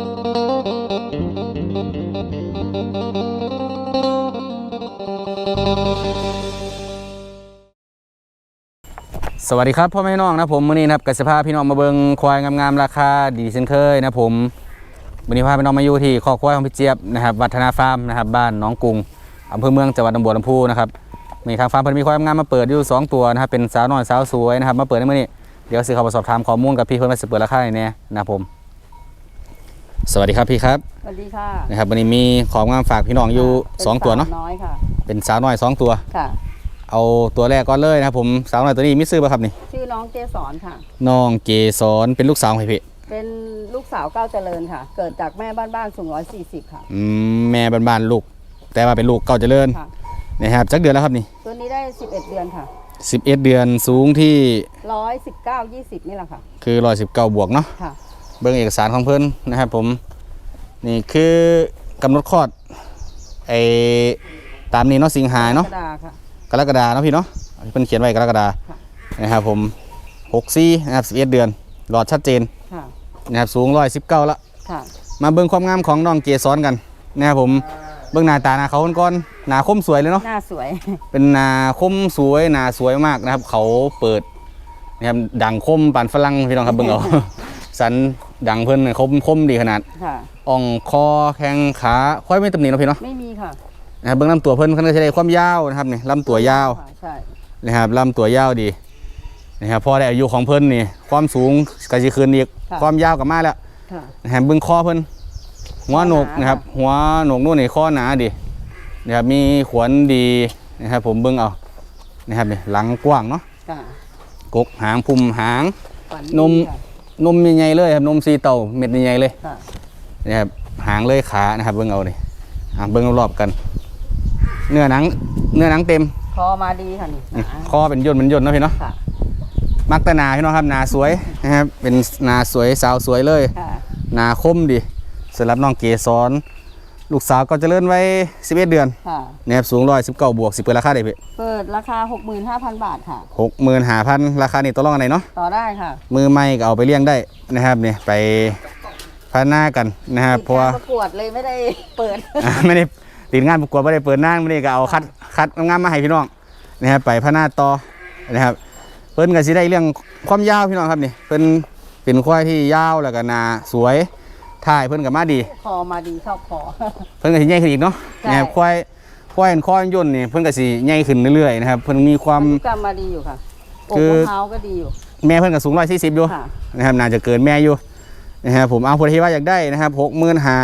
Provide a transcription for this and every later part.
สวัสดีครับพ่อแม่น้องนะผมมื้อนี้นะครับกับษภาพี่น้องมาเบิงควายงามๆราคาดีเช่นเคยนะผมวันนี้พาพี่น้องมาอยู่ที่คอกควายของพี่เจี๊ยบนะครับวัฒนาฟาร์มนะครับบ้านน้องกรุงอำเภอเมืองจังหวัดลำบัวลำพูนะครับมีทางฟาร์มเพิ่มีควายงามมาเปิดอยู่ 2 ตัวนะครับเป็นสาวน้อยสาวสวยนะครับมาเปิดในมือนี้เดี๋ยวสิเขาไปสอบถามข้อมูลกับพี่เพื่นว่าสิเปิดราคาไหนแน่นะผม สวัสดีครับพี่ครับสวัสดีค่ะนะครับวันนี้มีของงามฝากพี่น้องอยู่ป็สองตัวเนาะสน้อยค่ะเป็นสาวน้อยสองตัวค่ะ เอาตัวแรกก่อนเลยนะครับผมสาวน้อยตัวนี้มีซื้อป่ะครับนี่ชื่อน้องเจสอนค่ะ น้องเกสรเป็นลูกสาวของพี่เป็นลูกสาวก้าวเจริญค่ะ เกิดจากแม่บ้านๆสูงร้อยสี่สิบค่ะอืมแม่บ้านๆลูก แต่ว่าเป็นลูกเก่าเจริญค่ะนะครับจักเดือนแล้วครับนี่ตัวนี้ได้สิบเอ็ดเดือนค่ะ11เดือนสูงที่ร้อยสิบเก้ายี่สิบนี่แหละค่ะ คือ119บวกเนาะค่ะ เบิ่งเอกสารของเพิ่นนะครับผมนี่คือกำหนดคลอดไอ้ตามนี้เนาะสิงหาเนาะกระดาค่ะกรกฎาเนาะพี่เนาะเพิ่นเขียนไว้กรกฎาค่ะนะครับผม64นะครับ11เดือนหลอดชัดเจนค่ะนะครับสูง119ละค่ะมาเบิ่งความงามของน้องเกสรกันนะครับผมเบิ่งหน้าตาหน้าเขาก่อนหน้าคมสวยเลยเนาะหน้าสวย เป็นหนาคมสวยหนาสวยมากนะครับ เขาเปิดนะครับดังคมปานฝรั่งพี่น้องครับเบิ่งเอาสัน ดังเพิ่นคมคมดีขนาดค่ะ อ่องคอแข้งขาค่อยไม่ตำหนิเนาะพี่เนาะไม่มีค่ะนะครับเบิ่งลำตัวเพิ่นเพิ่นก็จะได้ความยาวนะครับนี่ลำตัวยาวค่ะใช่นะครับลำตัวยาวดีนะครับพอได้อายุของเพิ่นนี่ความสูงก็สิขึ้นอีกความยาวก็มาแล้วค่ะ นะครับเบิ่งคอเพิ่นหัวโหนกหนา นะครับหัวโหนกนู่นนี่คอหนาดีนะครับมีขวนดีนะครับผมเบิ่งเอานะครับนี่หลังกว้างเนาะค่ะกกหางพุ่มหาง ฝันนมดีค่ะ นมใหญ่ๆเลยครับนมสีเต่าเม็ดใหญ่ๆเลยค่ะนะครับหางเลยขานะครับ เบิ่งเอาเลยอะเบิ่งรอบๆกัน เนื้อหนัง เนื้อหนังเต็มคอมาดีค่ะนี่อืมหนาคอเป็นย่นเป็นย่นเนาะพี่เนาะค่ะมักแต่หนาพี่น้องครับหนาสวยนะครับเป็นหนาสวยสาวสวยเลยค่ะหนาคมดีสำหรับน้องเกสร ลูกสาวก็เจะเลื่อนไว้ 11 เดือนค่ะนะครับสูงร้อยสิบเก้าบวกสิเปิดราคาได้พี่เปิดราคาหกหมื่นห้าพันบาทค่ะ หกหมื่นห้าพันราคานี่ตัวรองอันไหนเนาะต่อได้ค่ะมือไม่ก็เอาไปเลี้ยงได้นะครับเนี่ยไปพัฒนากันนะครับเพราะว่าติดกประกวดเลยไม่ได้เปิด อ่าไม่ได้ติดงานประกวดไม่ได้เปิดหน้าไม่ได้ก็เอาคัดคัดงานมาให้พี่น้องนะครับไปพัฒนาต่อนะครับ เพิ่นก็สิได้เรื่องความยาวพี่น้องครับนี่เพิ่นเป็นควายที่ยาวแล้วก็หนาสวย ถ่ายเพิ่นก็มาดี คอมาดีชอบคอ เพิ่นก็สิใหญ่ขึ้นอีกเนาะใช่ นะครับควายควายคอย่นนี่เพิ่นก็สิใหญ่ขึ้นเรื่อยๆนะครับเพิ่นมีความพันธุกรรมมาดีอยู่ค่ะอกคือมะพร้าวก็ดีอยู่ แม่เพิ่นก็สูง140อยู่ค่ะ นะครับน่าจะเกินแม่อยู่นะครับผมเอาผู้ที่ว่าอยากได้นะครับหกหมื่นหา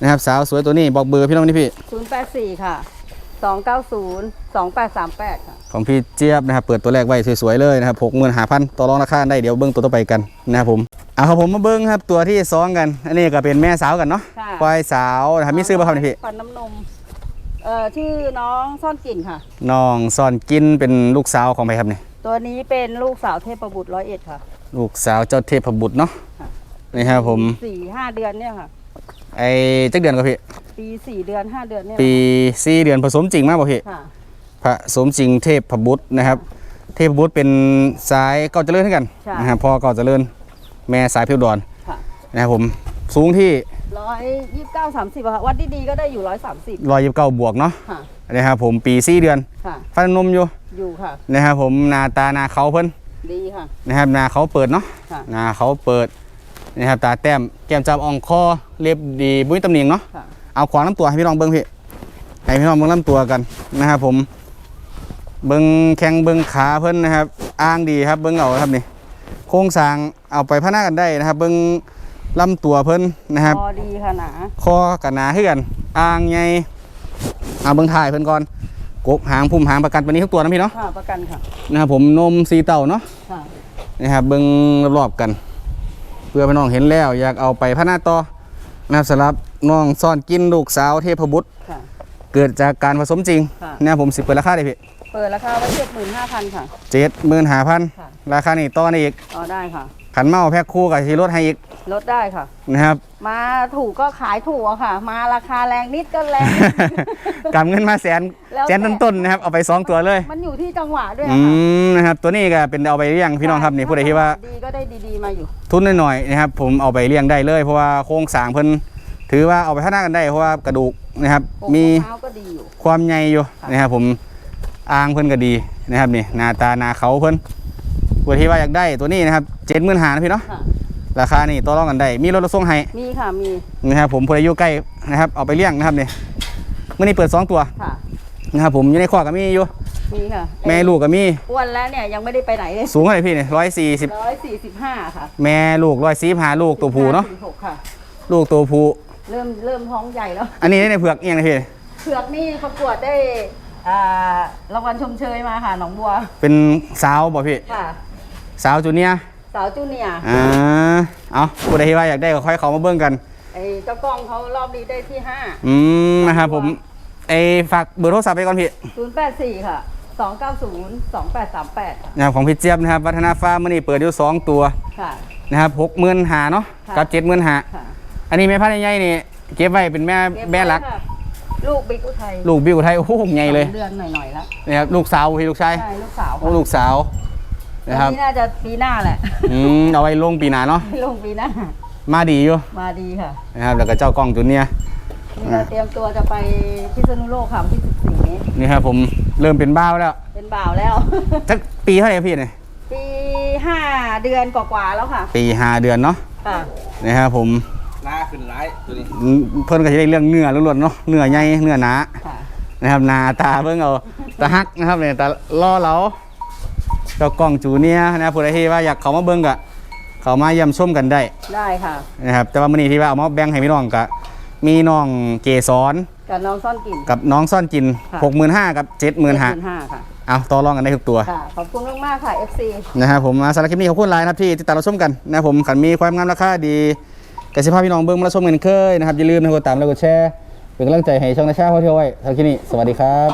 นะครับสาวสวยตัวนี้บอกเบอร์พี่น้องนี่พี่ 084 ค่ะ 290 2838 ค่ะ ของพี่เจี๊ยบนะครับเปิดตัวแรกไว้สวยๆเลยนะครับหกหมื่นหาพันต่อรองราคาได้เดี๋ยวเบิ้งตัวต่อไปกันนะครับผมเอาครับผมมาเบิ้งครับตัวที่สองกัน อันนี้ก็เป็นแม่สาวกันเนาะค่ะ ควายสาวนะครับมีซื้อป่ะครับนี่พี่ฟันน้ำนม เอ่อ ชื่อน้องซ่อนกลิ่นค่ะ น้องซ่อนกินเป็นลูกสาวของใครครับนี่ตัวนี้เป็นลูกสาวเทพบุตรร้อยเอ็ดค่ะ ลูกสาวเจ้าเทพบุตรเนาะค่ะ นี่ครับผมสี่ห้าเดือนเนี่ยค่ะ ไอ้จักเดือนก็พี่ ปีสี่เดือนห้าเดือนเนี่ยปีสี่เดือนผสมจริงมากป่ะพี่ค่ะ ผสมจริงเทพบุตรนะครับ เทพบุตรเป็นสายเก่าเจริญเท่ากันใช่ นะครับพ่อเก่าเจริญแม่สายเพียวดอนค่ะนะครับผมสูงที่ร้อยยี่สิบเก้าสามสิบค่ะวัดดีๆก็ได้อยู่ร้อยสามสิบรอยยิบเก้าบวกเนาะค่ะ นะครับผมปีสี่เดือน ค่ะ ฟันนมอยู่อยู่ค่ะ นะครับผมหนาตาหนาเขาเพิ่นดีค่ะ นะครับหนาเขาเปิดเนาะค่ะ หนาเขาเปิดนะครับตาแต้มแก้มจับอ่องคอเรียบดีบุ้ยตำหนิงเนาะค่ะ เอาขวางลำตัวให้พี่น้องเบิ้งพี่ให้พี่น้องเบิ้งลำตัวกันนะครับผมเบิ้งแข้งเบิ้งขาเพิ่นนะครับ อ้างดีครับเบิ้งเอาครับนี่โครงสร้างเอาไปพัฒนากันได้นะครับ เบิ้งลำตัวเพิ่นนะครับพอดีค่ะหนาคอกับหนาขึ้นกันอ่างใหญ่เอาเบิ้งถ่ายเพิ่นก่อนกกหางพุ่มหางประกันตัวนี้ทุกตัวนะพี่เนาะค่ะประกันค่ะนะครับผมนมสีเต่าเนาะค่ะนะครับเบิ้งรอบๆกัน เพื่อพี่น้องเห็นแล้ว อยากเอาไปพัฒนาต่อ นะครับสำหรับน้องซ่อนกินลูกสาวเทพบุตร ค่ะ เกิดจากการผสมจริงค่ะนะครับผมสิเปิดราคาได้พี่เปิดราคาไว้เจ็ดหมื่นห้าพันค่ะ เจ็ดหมื่นห้าพันค่ะ ราคานี่ต่อได้อีกต่อได้ค่ะ ขันเมาแพ็คคู่กับที่ลดให้อีก ลดได้ค่ะ นะครับ มาถูกก็ขายถูกอะค่ะ มาราคาแรงนิดก็แรง กำเงินมาแสนแล้วแสนต้นๆนะครับเอาไปสองตัวเลยมันอยู่ที่จังหวะด้วยอือะค่ะมนะครับตัวนี้ก็เป็นเอาไปเลี้ยงพี่น้องครับนี่ผู้ใดที่ว่า ดีก็ได้ดีๆมาอยู่ ทุนหน่อยๆนะครับผมเอาไปเลี้ยงได้เลยเพราะว่าโครงสร้างเพิ่นถือว่าเอาไปพัฒนากันได้เพราะว่ากระดูกนะครับ โอ้มีมะพร้าวก็ดีอยู่ ความใหญ่อยู่ค่ะนะครับผมอ่างเพิ่นก็ดีนะครับนี่หน้าตาหน้าเขาเพิ่นผู้ที่ว่าอยากได้ตัวนี้นะครับเจ็ดหมื่นหานะพี่เนาะค่ะ ราคานี่ต่อรองกันได้มีรถรับส่งให้มีค่ะมีนะครับผมผู้ใดอยู่ใกล้นะครับเอาไปเลี้ยงนะครับนี่เมื่อนี้เปิดสองตัวค่ะนะครับผมอยู่ในคอกก็มีอยู่มีค่ะแม่ลูกก็มีอ้วนแล้วเนี่ยยังไม่ได้ไปไหนเลยสูงเท่าไหร่พี่เนี่ยร้อยสี่สิบร้อยสี่สิบห้าค่ะแม่ลูกร้อยสี่หาลูกตัวผู้เนาะสี่หกค่ะลูกตัวผู้เริ่มเริ่มท้องใหญ่แล้ว อันนี้ได้ในเผือกเอียงนะพี่เผือกนี่ประกวดได้อ่ารางวัลชมเชยมาค่ะหนองบัว เป็นสาวบ่พี่ค่ะสาวจูเนียร์ สาวจูเนียร์อ่าเอาผู้ใดที่ว่าอยากได้ก็ค่อยเขามาเบิ่งกัน ไอ้เจ้ากล้องเขารอบนี้ได้ที่ห้าอืมนะครับผมไอ้ฝากเบอร์โทรศัพท์ไปก่อนพี่ศูนย์แปดสี่ค่ะสองเก้าศูนย์สองแปดสามแปดนะครับของพี่เจี๊ยบนะครับ วัฒนาฟาร์มมื่อนี้เปิดอยู่สองตัวค่ะ นะครับหกหมื่นหาเนาะค่ะ กับเจ็ดหมื่นหาค่ะอันนี้แม่พันธุ์ใหญ่ๆนี่เก็บไว้เป็นแม่เก็บไว้แม่รัก ค่ะลูกบิ๊กอุทัยลูกบิวไทยโอ้โหใหญ่เลยสองเดือนหน่อยๆแล้วนะครับลูกสาวพี่ลูกชาย ใช่ลูกสาวโอ้ลูกสาวตอ นะครับนนี้น่าจะปีหน้าแหละ อืมเอาไว้ลงปีหน้าเนาะ ลงปีหน้า มาดีอยู่มาดีค่ะนะครับแล้วก็เจ้ากล้องจุนเนี่ยนี่เราเตรียมตัวจะไปพิษณุโลกค่ะวันที่สิบสี่นี้ นี่ครับผมเริ่มเป็นบ้าวแล้วเป็นบ่าวแล้ว สักปีเท่าไหร่พี่เนี่ยปีห้าเดือนกว่าๆแล้วค่ะ ปีห้าเดือนเนาะค่ะ นะครับผมหน้าขึ้นร้ายตัวนี้อืมเพิ่นก็จะได้เรื่องเนื้อล้วนๆเนาะเนื้อใหญ่เนื้อหนา ค่ะ นะครับหนาตาเบิ่งเอาตาฮักนะครับเนี่ยตาล่อเรา เจ้ากล้องจูเนียร์นะครับผู้ใดที่ว่าอยากเขามาเบิ่งกะเขามาเยี่ยมชมกันได้ได้ค่ะนะครับแต่ว่ามื้อนี้ที่ว่าเอามาแบ่งให้พี่น้องกะมีน้องเกสรกับน้องซ่อนกลิ่น กับน้องซ่อนจิน ค่ะ 65,000กับ 75,000ห้าค่ะ เอาต่อรองกันได้ทุกตัว ค่ะ ขอบคุณมากๆค่ะ FC นะครับผมสำหรับคลิปนี้ขอบคุณหลายนะครับที่ติดตามเราชมกันนะครับผมขันมีความงามราคาดีกสิภาพพี่น้องเบิ่งมารับชมกันเคยนะครับอย่าลืมนะครับกดตามแล้วกดแชร์เป็นกำลังใจให้ช่องนาชาเขาเที่ยวไว้ทางที่นี่สวัสดีครับ